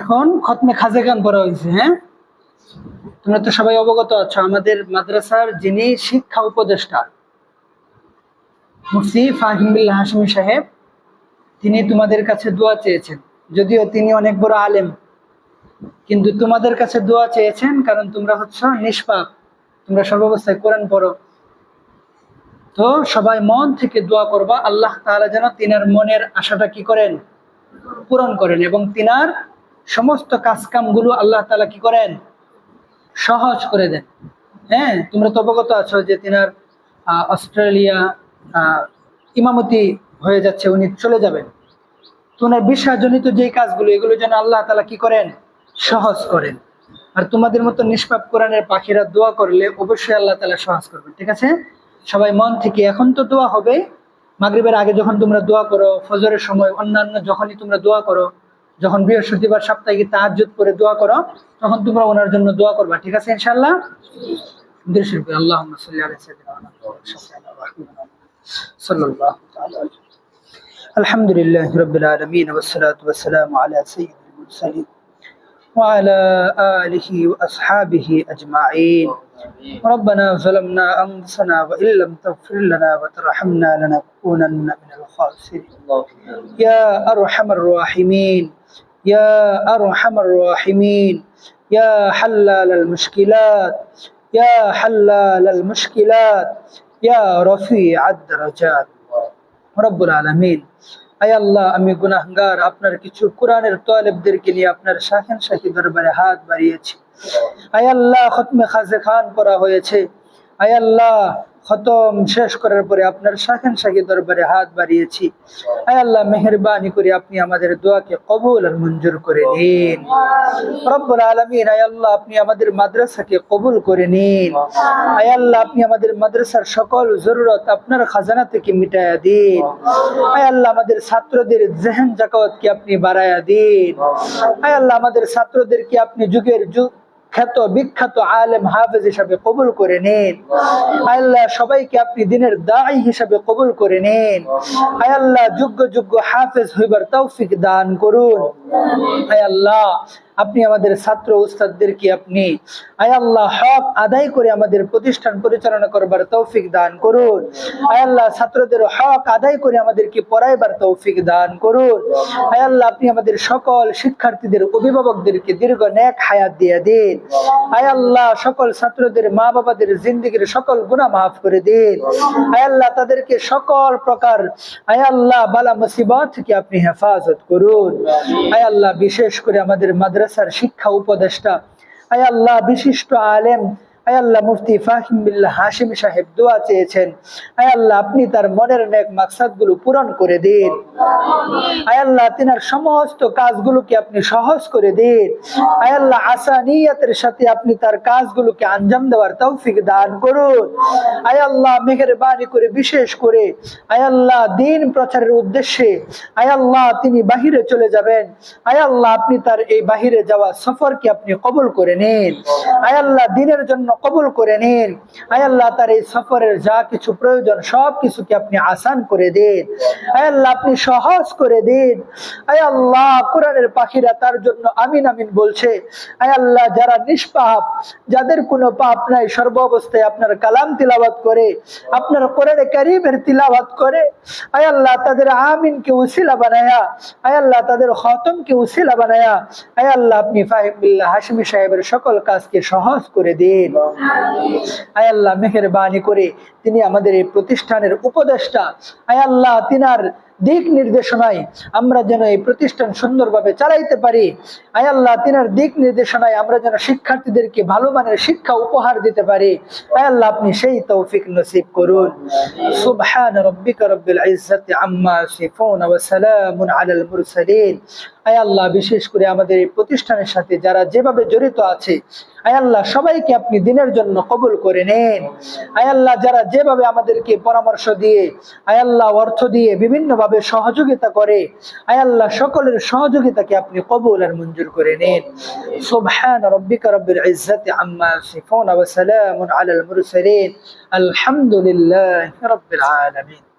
এখন খতমে খাজে গান পড়া হয়েছে হ্যাঁ? তোমরা তো সবাই অবগত আছো, আমাদের মাদ্রাসার যিনি শিক্ষা উপদেষ্টা, মুফতি ফাহিমুল্লাহ হাসমি সাহেব, তিনি তোমাদের কাছে দোয়া চেয়েছেন। যদিও তিনি অনেক বড় আলেম, কিন্তু তোমাদের কাছে দোয়া চেয়েছেন, কারণ তোমরা হচ্ছ নিষ্পাপ। তোমরা সর্বাবস্থায় কোরআন পড়ো। তো সবাই মন থেকে দোয়া করবা, আল্লাহ তাআলা যেন তিনার মনের আশাটা কি করেন? পূরণ করেন এবং তিনার সমস্ত কাজকামগুলো আল্লাহ তালা কি করেন? সহজ করে দেন। হ্যাঁ তোমরা তো অবগত আছো যে তিনার অস্ট্রেলিয়া ইমামতি হয়ে যাচ্ছে, উনি চলে যাবেন। তোমার বিশ্বাসজনিত যে কাজগুলো, এগুলো যেন আল্লাহ তালা কি করেন? সহজ করেন। আর তোমাদের মতো নিষ্পাপ কোরআনের পাখিরা দোয়া করলে অবশ্যই আল্লাহ তালা সহজ করবেন, ঠিক আছে? সবাই মন থেকে এখন তো দোয়া হবে, মাগরিবের আগে যখন তোমরা দোয়া করো, ফজরের সময় অন্যান্য যখনই তোমরা দোয়া করো যখন বৃহস্পতিবার সাপ্তাহিক তাহাজ্জুদ করে দোয়া করো তখন তোমরা ওনার জন্য দোয়া করবা ঠিক আছে ইনশাআল্লাহ দৃশ্যে আল্লাহুম্মা সাল্লি আলা সাইয়্যিদিনা মুহাম্মদ সাল্লাল্লাহু তাআলা আলাইহি الحمد لله رب العالمين والصلاة والسلام على سيد المرسلين وعلى آله وأصحابه أجمعين ربنا ظلمنا أنفسنا وإن لم تغفر لنا وترحمنا لنكونن من الخاسرين يا أرحم الراحمين يا أرحم الراحمين يا حلال المشكلات يا حلال المشكلات يا رفيع الدرجات রব্বুল আলমিন আয় আল্লাহ আমি গুনাহগার আপনার কিছু কোরআনের তোয়ালেবদেরকে নিয়ে আপনার শাহেন শাহী দরবারে হাত বাড়িয়েছি আয় আল্লাহ খতমে খাজে খান করা হয়েছে আয় আল্লাহ খতম শেষ করার পরে আপনার শাহেন শাহী দরবারে হাত বাড়িয়েছি। আয় আল্লাহ, মেহরবানি করে আপনি আমাদের দোয়াকে কবুল আর মঞ্জুর করে নিন। রব্বুল আলমিন, আয় আল্লাহ, আপনি আমাদের মাদ্রাসাকে কবুল করে নিন। আয় আল্লাহ, আপনি আমাদের মাদ্রাসার সকল জরুরত আপনার খাজানা থেকে মিটায়া দিন। আয় আল্লাহ, আমাদের ছাত্রদের জেহেন জাকাতকে আপনি বাড়ায়া দিন। আয় আল্লাহ, আমাদের ছাত্রদেরকে আপনি যুগের যুগ খ্যাত বিখ্যাত আলেম হাফেজ হিসাবে কবুল করে নেন। আল্লাহ সবাইকে আপনি দিনের দায়ী হিসাবে কবুল করে নেন। আল্লাহ, যোগ্য যোগ্য হাফেজ হইবার তৌফিক দান করুন। আল্লাহ আপনি আমাদের ছাত্র উস্তাদদেরকে আপনি আয় আল্লাহ হক আদায় করে আমাদের প্রতিষ্ঠান পরিচালনা করবার তৌফিক দান করুন। আয় আল্লাহ ছাত্রদের হক আদায় করে আমাদেরকে পড়াইবার তৌফিক দান করুন। আয় আল্লাহ আপনি আমাদের সকল শিক্ষার্থীদের, অভিভাবকদেরকে দীর্ঘ ন্যাক হায়াত দিয়ে দিন। আয় আল্লাহ সকল ছাত্রদের মা বাবাদের জিন্দিগির সকল গুনাহ মাফ করে দিন। আয় আল্লাহ তাদেরকে সকল প্রকার আয় আল্লাহ বালা মুসিবত থেকে আপনি হেফাজত করুন। আয় আল্লাহ বিশেষ করে আমাদের মাদ্রাসার শিক্ষা উপদেষ্টা। আয় আল্লাহ বিশিষ্ট আলেম মুফতি ফাহিম বিল্লাহ হাশিম সাহেব দোয়া চেয়েছেন। আপনি তার মনের নেক পূরণ করে দিন। তিনার সমস্ত কাজগুলোকে আপনি সহজ করে দিন। আসানিয়াতের সাথে আপনি তার কাজগুলোকে আঞ্জাম দেওয়ার তৌফিক দান করুন। করে বিশেষ করে। দিন প্রচারের উদ্দেশ্যে। আয় আল্লাহ, তিনি বাহিরে চলে যাবেন। আয় আল্লাহ, আপনি তার এই বাহিরে যাওয়া সফরকে আপনি কবল করে নিন। আয় আল্লাহ দিনের জন্য কবুল করে নিন। আয় আল্লাহ তার এই সফরের যা কিছু প্রয়োজন, সব কিছুকে আপনি আসান করে দিন। আয় আল্লাহ আপনি সহজ করে দিন। আয় আল্লাহ কোরআনের পাখিরা তার জন্য আমিন আমিন বলছে। আয় আল্লাহ যারা নিষ্পাপ, যাদের কোনো পাপ নাই, সর্ব অবস্থায় আপনার কালাম তিলাবাত করে, আপনার কোরআনে কারিমের তিলাবাত করে। আয় আল্লাহ তাদের আমিনকে উসিলা বানায়া, আয় আল্লাহ তাদের খতমকে উসিলা বানায়া, আয় আল্লাহ আপনি ফাহিমুল্লাহ হাসমি সাহেবের সকল কাজকে সহজ করে দিন। আয় আল্লাহ মেহরবানি করে তিনি আমাদের এই প্রতিষ্ঠানের উপদেষ্টা। আয় আল্লাহ তিনার দিক নির্দেশনায় আমরা যেন এই প্রতিষ্ঠান সুন্দরভাবে চালাইতে পারি। আয় আল্লাহ, তিনার দিক নির্দেশনায় আমরা যেন শিক্ষার্থীদেরকে ভালো মানের শিক্ষা উপহার দিতে পারি। আয় আল্লাহ, আপনি সেই তৌফিক নসিব করুন। বিশেষ করে আমাদের এই প্রতিষ্ঠানের সাথে যারা যেভাবে জড়িত আছে, আয় সবাইকে আপনি দিনের জন্য কবুল করে নেন। আয় যারা যেভাবে আমাদেরকে পরামর্শ দিয়ে, আয় আল্লাহ, অর্থ দিয়ে বিভিন্ন ভাবে সহযোগিতা করে? আয় আল্লাহ, সকলের সহযোগিতাকে আপনি কবুল আর মঞ্জুর করে নেন। সুবহান রব্বিকা রব্বিল ইজ্জাতি আম্মা ইয়াসিফুন ওয়া সালামুন আলাল মুরসালিন। আলহামদুলিল্লাহি রব্বিল আলামিন।